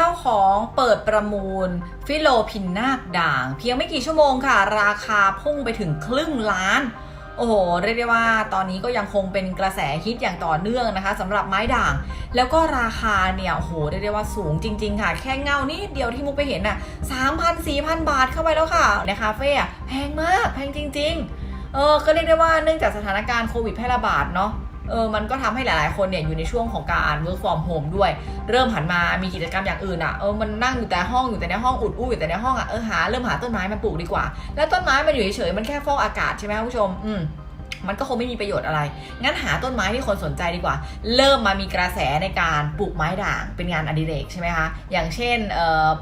เจ้าของเปิดประมูล ฟิโลพินนาคด่าง เพียงไม่กี่ชั่วโมงค่ะ ราคาพุ่งไปถึงครึ่งล้าน โอ้โห เรียกได้ว่าตอนนี้ก็ยังคงเป็นกระแสฮิตอย่างต่อเนื่องนะคะสำหรับไม้ด่าง แล้วก็ราคาเนี่ยโอ้โหเรียกได้ว่าสูงจริง ๆ ค่ะ แค่เงานิดเดียวที่มุกไปเห็นน่ะสามพันสี่พันบาทเข้าไปแล้วค่ะในคาเฟ่อะแพงมากแพงจริง ๆ เออก็เรียกได้ว่าเนื่องจากสถานการณ์โควิดแพร่ระบาดเนาะ เออมันก็ทำให้หลาย ๆ คนเนี่ยอยู่ในช่วงของการ work from home ด้วย เริ่มหันมามีกิจกรรมอย่างอื่นอะ่ะเออมันนั่งอยู่แต่ห้องอยู่แต่ในห้องอุดอู้อยู่แต่ในห้องอะ่ะเออหาเริ่มหาต้นไม้มาปลูกดีกว่า แล้วต้นไม้มันอยู่เฉยๆมันแค่ฟอกอากาศใช่ไหมคุณผู้ชมอืมมันก็คงไม่มีประโยชน์อะไร งั้นหาต้นไม้ที่คนสนใจดีกว่า เริ่มมามีกระแสในการปลูกไม้ด่างเป็นงานอดิเรกใช่ไหมคะ อย่างเช่น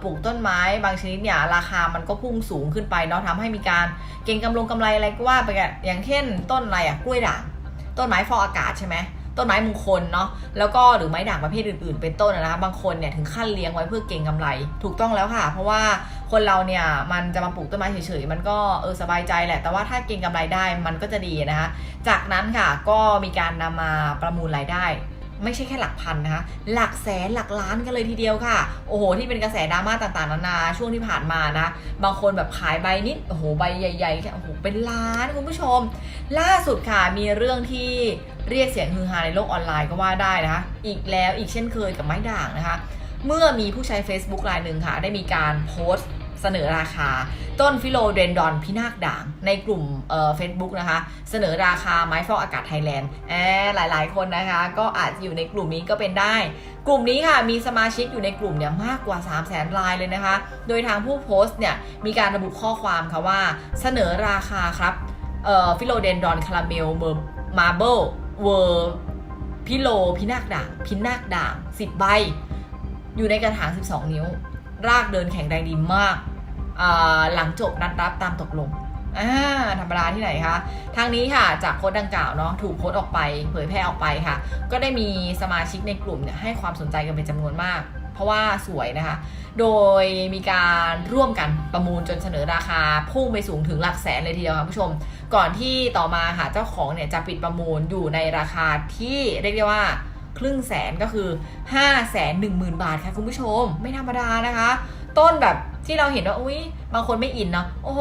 ปลูกต้นไม้บางชนิดเนี่ยราคามันก็พุ่งสูงขึ้นไปเนาะทำให้มีการเก็งกำลงกำไรอะไรก็ว่าไปอย่างเช่นต้นอะไรอะกล้วยด่าง ต้นไม้ฟอกอากาศใช่ไหมต้นไม้มงคลเนาะแล้วก็หรือไม้ด่างประเภทอื่นๆ เป็นต้นนะคะบางคนเนี่ยถึงขั้นเลี้ยงไว้เพื่อเก็งกำไรถูกต้องแล้วค่ะ เพราะว่าคนเราเนี่ยมันจะมาปลูกต้นไม้เฉยๆมันก็เออสบายใจแหละ แต่ว่าถ้าเก็งกำไรได้มันก็จะดีนะคะจากนั้นค่ะก็มีการนำมาประมูลรายได้ ไม่ใช่แค่หลักพันนะคะ หลักแสนหลักล้านกันเลยทีเดียวค่ะ โอ้โห ที่เป็นกระแสดราม่าต่างๆ นานาช่วงที่ผ่านมานะ บางคนแบบขายใบนิด โอ้โห ใบใหญ่ๆแค่โอ้โห เป็นล้านคุณผู้ชม ล่าสุดค่ะ มีเรื่องที่เรียกเสียงฮือฮาในโลกออนไลน์ก็ว่าได้นะคะ อีกแล้วอีกเช่นเคยกับไม้ด่างนะคะ เมื่อมีผู้ใช้ Facebook รายหนึ่งค่ะ ได้มีการโพสต์ เสนอราคา ต้นฟิโลเดนดอนพินาคด่าง ในกลุ่มเฟซบุ๊กนะคะ เสนอราคาไม้ฟอกอากาศไทยแลนด์แอบหลายๆ คนนะคะ ก็อาจจะอยู่ในกลุ่มนี้ก็เป็นได้ กลุ่มนี้ค่ะมีสมาชิกอยู่ในกลุ่มเนี่ยมากกว่า 3 0 0แสนรายเลยนะคะ โดยทางผู้โพสต์เนี่ยมีการระบุข้อความค่ะว่าเสนอราคาครับฟิโลเดนดอนคาราเมลเมอร์มาเบิลเวอร์พิโลพินาคด่างพินาคด่าง 10 ใบ อยู่ในกระถาง 12 นิ้ว รากเดินแข็งแรงดีมาก หลังจบนัดรับตามตกลงอ่าธรรมดาที่ไหนคะ ทางนี้ค่ะจากโพสต์ดังกล่าวเนาะถูกโพสต์ออกไป เผยแพร่ออกไปค่ะ ก็ได้มีสมาชิกในกลุ่มเนี่ยให้ความสนใจกันเป็นจำนวนมาก เพราะว่าสวยนะคะ โดยมีการร่วมกันประมูลจนเสนอราคาพุ่งไปสูงถึงหลักแสนเลยทีเดียวค่ะผู้ชม ก่อนที่ต่อมาค่ะเจ้าของเนี่ยจะปิดประมูลอยู่ในราคาที่เรียกได้ว่า ครึ่งแสนก็คือ5 1 0 0 0 0บาทค่ะคุณผู้ชม ไม่ธรรมดานะคะ ต้นแบบที่เราเห็นว่าอุ้ยบางคนไม่อินเนาะโอ้โห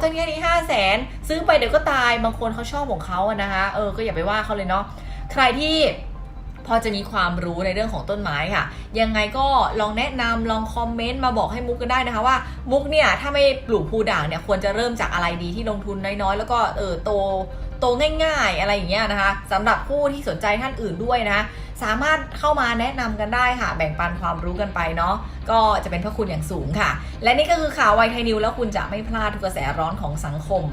ต้นแค่นี้5 0 0แสนซื้อไปเดี๋ยวก็ตายบางคนเขาชอบของเขาอะนะคะเออก็อย่าไปว่าเขาเลยเนาะใครที่พอจะมีความรู้ในเรื่องของต้นไม้ค่ะ ยังไงก็ลองแนะนำลองคอมเมนต์มาบอกให้มุกกันได้นะคะว่ามุกเนี่ยถ้าไม่ปลูกพูด่างเนี่ยควรจะเริ่มจากอะไรดีที่ลงทุนน้อยๆ แล้วก็เออโตโตง่าย ๆ อะไรอย่างเงี้ยนะคะสำหรับผู้ที่สนใจท่านอื่นด้วยนะคะ สามารถเข้ามาแนะนำกันได้ค่ะ แบ่งปันความรู้กันไปเนาะก็จะเป็นพระคุณอย่างสูงค่ะ และนี่ก็คือข่าวไวไทยนิวแล้วคุณจะไม่พลาดทุกกระแสร้อนของสังคม